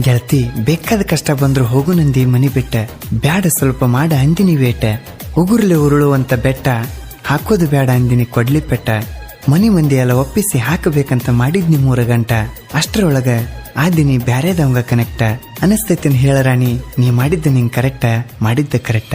ಗೆಳತಿ, ಬೇಕಾದ ಕಷ್ಟ ಬಂದ್ರು ಹೋಗು ನಂದಿ ಮನಿ ಬಿಟ್ಟ. ಬ್ಯಾಡ ಸ್ವಲ್ಪ ಮಾಡ ಅಂದಿನಿ ವೇಟ ಉಗುರ್ಲೆ ಉರುಳುವಂತ ಬೆಟ್ಟ. ಹಾಕೋದು ಬೇಡ ಅಂದಿನಿ ಕೊಡ್ಲಿ ಪೆಟ್ಟ. ಮನಿ ಮಂದಿ ಎಲ್ಲ ಒಪ್ಪಿಸಿ ಹಾಕಬೇಕಂತ ಮಾಡಿದ್ನಿ ಮೂರ ಗಂಟ. ಅಷ್ಟರೊಳಗ ಆದಿನಿ ಬ್ಯಾರೆದವಂಗ ಕನೆಕ್ಟ. ಅನಸ್ತೈತಿನ್ ಹೇಳರಾಣಿ ನೀ ಮಾಡಿದ್ದ ನಿಂಗ್ ಕರೆಕ್ಟ, ಮಾಡಿದ್ದ ಕರೆಕ್ಟ.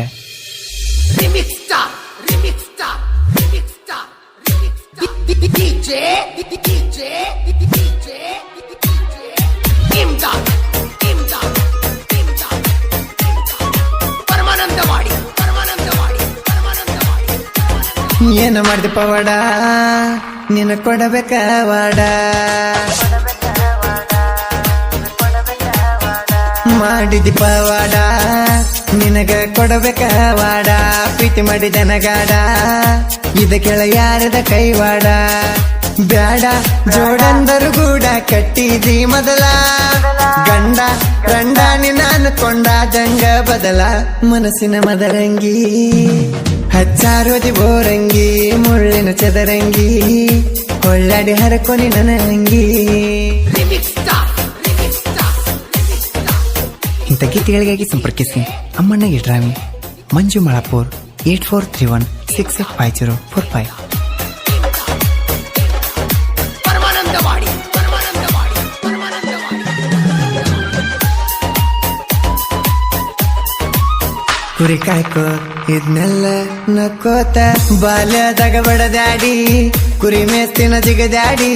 ಏನ ಮಾಡಿದೆ ಪವಾಡ? ನಿನ ಕೊಡಬೇಕ ವಾಡ. ಮಾಡಿದಿ ಪವಾಡ. ನಿನಗ ಕೊಡಬೇಕ ವಾಡ. ಪ್ರೀತಿ ಮಾಡಿದ ನಗಾಡ ಇದ ಕೆಳ ಯಾರದ ಕೈವಾಡ? ಬ್ಯಾಡ, ಜೋಡಂದರು ಗೂಡ ಕಟ್ಟಿದಿ ಮೊದಲ. ಗಂಡ ಗಂಡ ನಿನ್ನ ಅನ್ಕೊಂಡ ಜಂಗ ಬದಲ. ಮನಸ್ಸಿನ ಮದರಂಗಿ. ಹಚ್ಚಾರೋದಿ ಬೋರಂಗಿ ಮುಳ್ಳಿನ ಚದರಂಗಿ ಒಳ್ಳಾಡಿ ಹರಕೊನಿ ನನಂಗಿ ಅಂಗಿ. ಇಂಥ ಗೀತೆಗಳಿಗಾಗಿ ಸಂಪರ್ಕಿಸಿ Ammanna ಡ್ರಾಮಿ Manju Malapur, eight four three one, six eight five zero four five ಕುರಿ ಕಾಯ್ಕೋ ಇದ್ನೆಲ್ಲ ನಕ್ಕೋತ ಬಾಲ್ಯದಾಗ ಬಡದಾಡಿ, ಕುರಿ ಮೇಸ್ತಿನ ಜಿಗದಾಡಿ,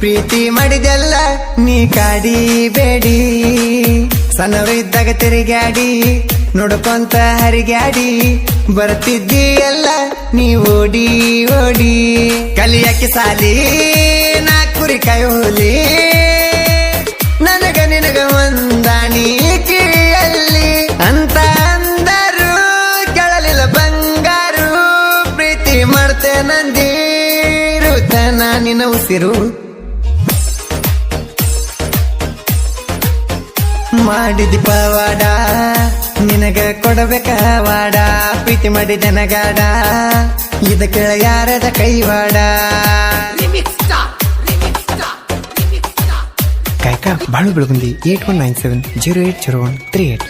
ಪ್ರೀತಿ ಮಾಡಿದೆಲ್ಲ ನೀ ಕಾಡಿ ಬೇಡಿ. ಇದ್ದಾಗ ತಿರುಗಾಡಿ ನೋಡ್ಕೊಂತ ಹರಿಗಾಡಿ ಬರ್ತಿದ್ದಿ ಎಲ್ಲ ನೀ ಓಡಿ ಓಡಿ. ಕಲಿಯಕ್ಕೆ ಸಾಲಿ, ನಾ ಕುರಿ ಕಾಯೋಲಿ ನನಗ ನಿನಗ ಒಂದಾಣಿ ಕಿಳಿಯಲ್ಲಿ ಅಂತ ಉಸಿರು ಮಾಡಿದಿ ಪವಾಡ, ನಿನಗ ಕೊಡಬೇಕ ವಾಡ, ಪ್ರೀತಿ ಮಾಡಿ ಜನಗಾಡ ಇದ ಕೆಳ ಯಾರದ ಕೈವಾಡ. ಕಾಯ್ಕ Balu Belagundi eight one nine seven zero eight zero one three eight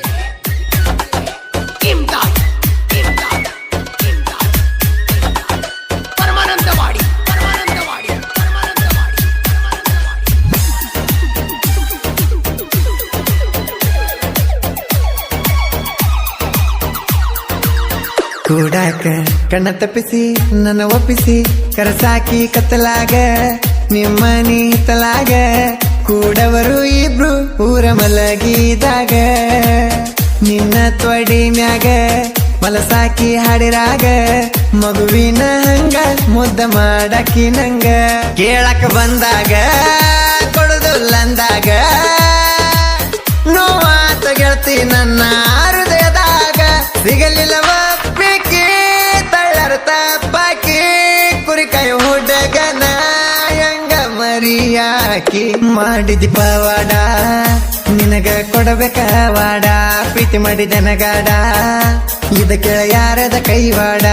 ಕೂಡಾಕ. ಕಣ್ಣ ತಪ್ಪಿಸಿ, ನನ್ನ ಒಪ್ಪಿಸಿ, ಕರಸಾಕಿ ಕತ್ತಲಾಗ, ನಿಮ್ಮ ನೀತಲಾಗ. ಕೂಡವರು ಇಬ್ರು ಊರ ಮಲಗಿದಾಗ, ನಿನ್ನ ತ್ವಡಿ ಮ್ಯಾಗ ಮಲಸಾಕಿ ಹಾಡಿರಾಗ. ಮಗುವಿನ ಹಂಗ ಮುದ್ದ ಮಾಡಾಕಿ ನಂಗ. ಕೇಳಕ ಬಂದಾಗ, ಕೊಡದು ನೋವಾತ ಮರಿಯಾಕಿ ಮಾಡಿದಿ ಪವಾಡ. ನಿನಗ ಕೊಡಬೇಕ ವಾಡ ಪ್ರೀತಿ ಮಾಡಿದ ನಗಾಡ ಇದ ಕೆಳ ಯಾರದ ಕೈವಾಡ?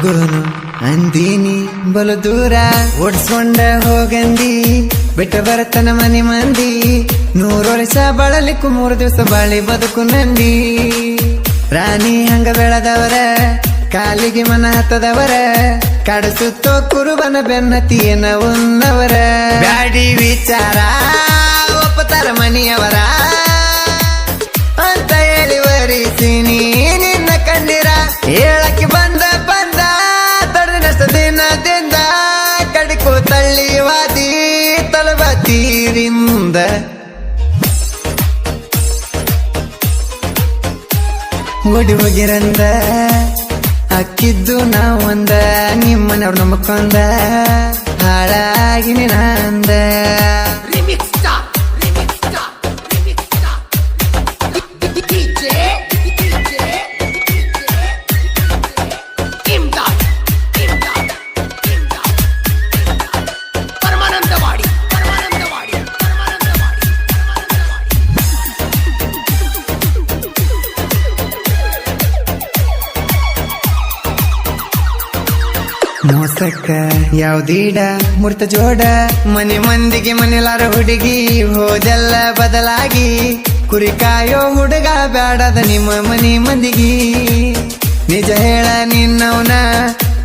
ಹೋಗೋನು? ಅಂದೀನಿ, ಬಲು ದೂರ ಓಡಿಸ್ಕೊಂಡ ಹೋಗಂದಿ. ಬಿಟ್ಟ ಬರತನ ಮನೆ ಮಂದಿ. ನೂರು ವರ್ಷ ಬಾಳಲಿಕ್ಕೂ ಮೂರು ದಿವಸ ಬಾಳಿ ಬದುಕು ನಂದಿ. ರಾಣಿ ಹಂಗ ಬೆಳೆದವರ, ಕಾಲಿಗೆ ಮನ ಹತ್ತದವರ, ಕಡಸುತ್ತೋ ಕುರುಬನ ಬೆನ್ನತಿಯನ ಉನ್ನವರ. ಗಾಡಿ ವಿಚಾರ ಒಪ್ಪತಾರ ಮನೆಯವರ. ತೀರಿಂದ ಓಡಿ ಹೋಗಿರಂದ ಅಕ್ಕಿದ್ದು ನಾವೊಂದ ನಿಮ್ಮನವ್ರು ನಮ್ಮಕೊಂದ ಹಾಳಾಗಿನಿ ನಂದ ಮೋಸಕ್ಕ ಯಾವ್ದೀಡ? ಮುರ್ತ ಜೋಡ. ಮನೆ ಮಂದಿಗೆ ಮನೆಲಾರ ಹುಡುಗಿ, ಹೋದೆಲ್ಲ ಬದಲಾಗಿ. ಕುರಿ ಕಾಯೋ ಹುಡುಗ ಬ್ಯಾಡದ ನಿಮ್ಮ ಮನೆ ಮಂದಿಗಿ. ನಿಜ ಹೇಳ ನಿನ್ನವನ,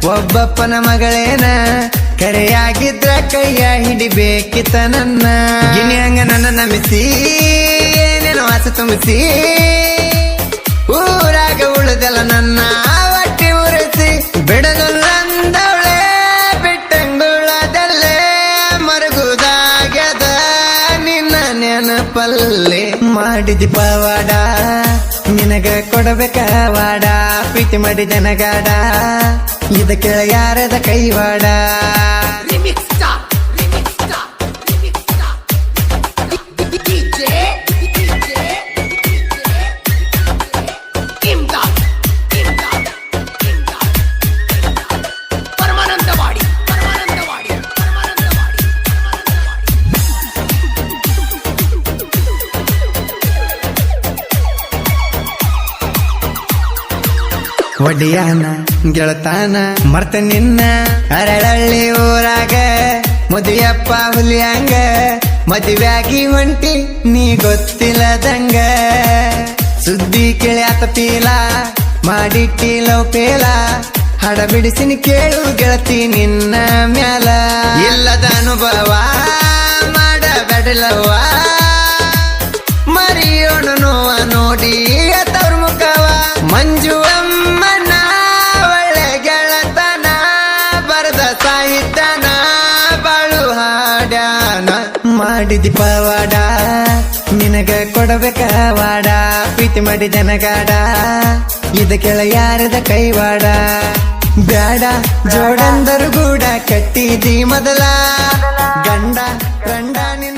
ಒಬ್ಬಪ್ಪನ ಮಗಳೇನ. ಕರೆಯಾಗಿದ್ರ ಕೈಯ ಹಿಡಿಬೇಕಿತ್ತ ನನ್ನ. ಗಿಣಿ ಹಂಗ ನನ್ನ ನಮಿಸಿ ಏನೇನು ಆಸೆ ತುಂಬಿಸಿ ಊರಾಗ ಉಳಿದೆಲ್ಲ ನನ್ನ ಒಟ್ಟಿ ಉರಿಸಿ. ಬಿಡದಲ್ಲಂದವಳೆ ಮಾಡಿದಿ ಪವಾಡ. ನಿನಗ ಕೊಡಬೇಕ ವಾಡ. ಪ್ರೀತಿ ಮಾಡಿದ ನಗಾಡ ಇದ ಕೆಳ ಯಾರದ ಕೈವಾಡ? ಒಡಿಯಾನ ಗೆಳತಾನ, ಮರ್ತ ನಿನ್ನ ಅರಳಳ್ಳಿ ಊರಾಗ ಮದುವೆಯಪ್ಪ ಹುಲಿಯಂಗ, ಮದುವೆಯಾಗಿ ಹೊಂಟಿ ನೀ ಗೊತ್ತಿಲ್ಲದಂಗ. ಸುದ್ದಿ ಕೇಳ್ಯಾತ ಪೀಲ ಮಾಡಿಟ್ಟಿ ಲವ್ ಪೇಲ ಹಡ ಬಿಡಿಸಿನಿ ಕೇಳು ಗೆಳತಿ ನಿನ್ನ ಮ್ಯಾಲ. ಇಲ್ಲದ ಅನುಭವ ಮಾಡಬೇಡಲವ್ವ ಮರಿಯೋಣ ನೋವ ನೋಡಿ. ಮಾಡಿದಿ ವಾಡ ನಿನಗ ಕೊಡಬೇಕ ವಾಡ, ಪ್ರೀತಿ ಮಾಡಿ ಜನಗಾಡ, ಇದ ಕೆಳ ಯಾರದ ಕೈವಾಡ. ಬ್ಯಾಡ, ಜೋಡಂದರು ಗೂಡ ಕಟ್ಟಿದಿ ಮೊದಲ, ಗಂಡ ಗಂಡ ನಿನ್ನ